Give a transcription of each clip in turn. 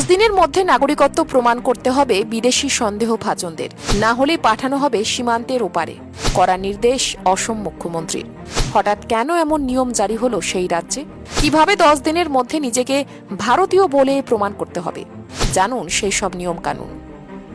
দশ দিনের মধ্যে নাগরিকত্ব প্রমাণ করতে হবে বিদেশি সন্দেহ ভাজনদের না হলে পাঠানো হবে সীমান্তের ওপারে। করা নির্দেশ অসম মুখ্যমন্ত্রীর। হঠাৎ কেন এমন নিয়ম জারি হলো সেই রাজ্যে? কীভাবে দশ দিনের মধ্যে নিজেকে ভারতীয় বলে প্রমাণ করতে হবে? জানুন সেই সব নিয়ম কানুন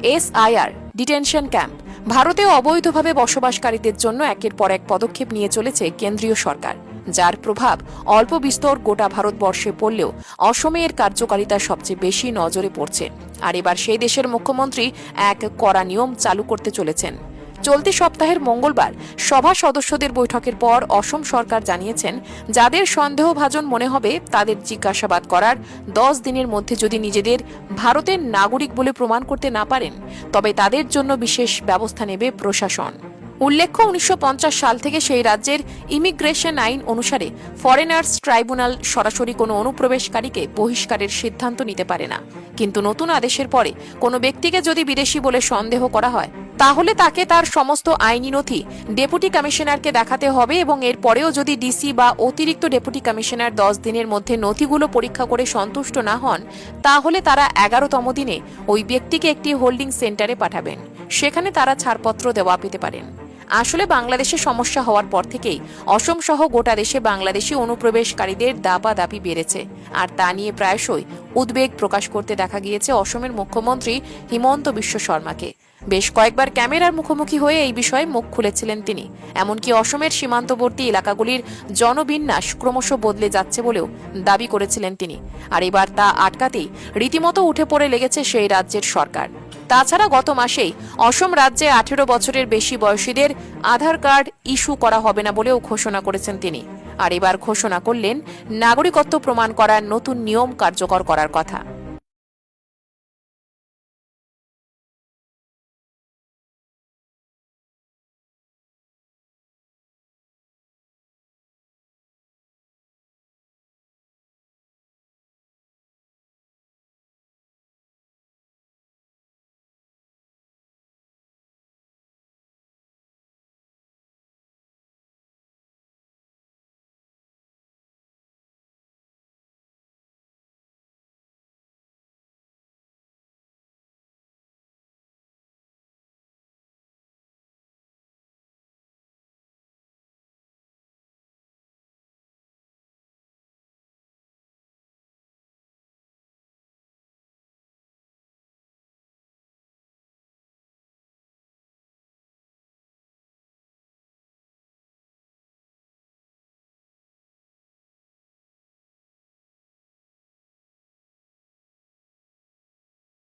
এসআইআর, ডিটেনশন ক্যাম্প। ভারতে অবৈধভাবে বসবাসকারীদের জন্য একের পর এক পদক্ষেপ নিয়ে চলেছে কেন্দ্রীয় সরকার। যার প্রভাব অল্প বিস্তর গোটা ভারতবর্ষে পড়লেও অসমে এর কার্যকারিতা সবচেয়ে বেশি নজরে পড়ছে। আর এবার সেই দেশের মুখ্যমন্ত্রী এক কড়া নিয়ম চালু করতে চলেছেন। চলতি সপ্তাহের মঙ্গলবার সভা সদস্যদের বৈঠকের পর অসম সরকার জানিয়েছেন, যাদের সন্দেহভাজন মনে হবে তাদের জিজ্ঞাসাবাদ করার দশ দিনের মধ্যে যদি নিজেদের ভারতের নাগরিক বলে প্রমাণ করতে না পারেন, তবে তাদের জন্য বিশেষ ব্যবস্থা নেবে প্রশাসন। উল্লেখ্য, উনিশশো পঞ্চাশ সাল থেকে সেই রাজ্যের ইমিগ্রেশন আইন অনুসারে ফরেনার্স ট্রাইব্যুনাল সরাসরি কোনো অনুপ্রবেশকারীকে বহিষ্কারের সিদ্ধান্ত নিতে পারে না। কিন্তু নতুন আদেশের পরে কোনো ব্যক্তিকে যদি বিদেশি বলে সন্দেহ করা হয়, তাহলে তাকে তার সমস্ত আইনি নথি ডেপুটি কমিশনারকে দেখাতে হবে এবং এর পরেও যদি ডিসি বা অতিরিক্ত ডেপুটি কমিশনার দশ দিনের মধ্যে নথিগুলো পরীক্ষা করে সন্তুষ্ট না হন, তাহলে তারা এগারোতম দিনে ওই ব্যক্তিকে একটি হোল্ডিং সেন্টারে পাঠাবেন। সেখানে তারা ছাড়পত্র দেওয়া পেতে পারেন। আসলে বাংলাদেশে সমস্যা হওয়ার পর থেকেই অসম সহ গোটা দেশে বাংলাদেশি অনুপ্রবেশকারীদের দাপাদাপি বেড়েছে। আর তা নিয়ে প্রায়শই উদ্বেগ প্রকাশ করতে দেখা গিয়েছে অসমের মুখ্যমন্ত্রী হিমন্ত বিশ্ব শর্মাকে। বেশ কয়েকবার ক্যামেরার মুখোমুখি হয়ে এই বিষয়ে মুখ খুলেছিলেন তিনি। এমনকি অসমের সীমান্তবর্তী এলাকাগুলির জনবিন্যাস ক্রমশ বদলে যাচ্ছে বলেও দাবি করেছিলেন তিনি। আর এবার তা আটকাতেই রীতিমতো উঠে পড়ে লেগেছে সেই রাজ্যের সরকার। তাছাড়া গত মাসেই অসম রাজ্যে আঠেরো বছরের বেশি বয়সীদের আধার কার্ড ইস্যু করা হবে না বলেও ঘোষণা করেছেন তিনি। আর এবার ঘোষণা করলেন, নাগরিকত্ব প্রমাণ করার নতুন নিয়ম কার্যকর করার কথা।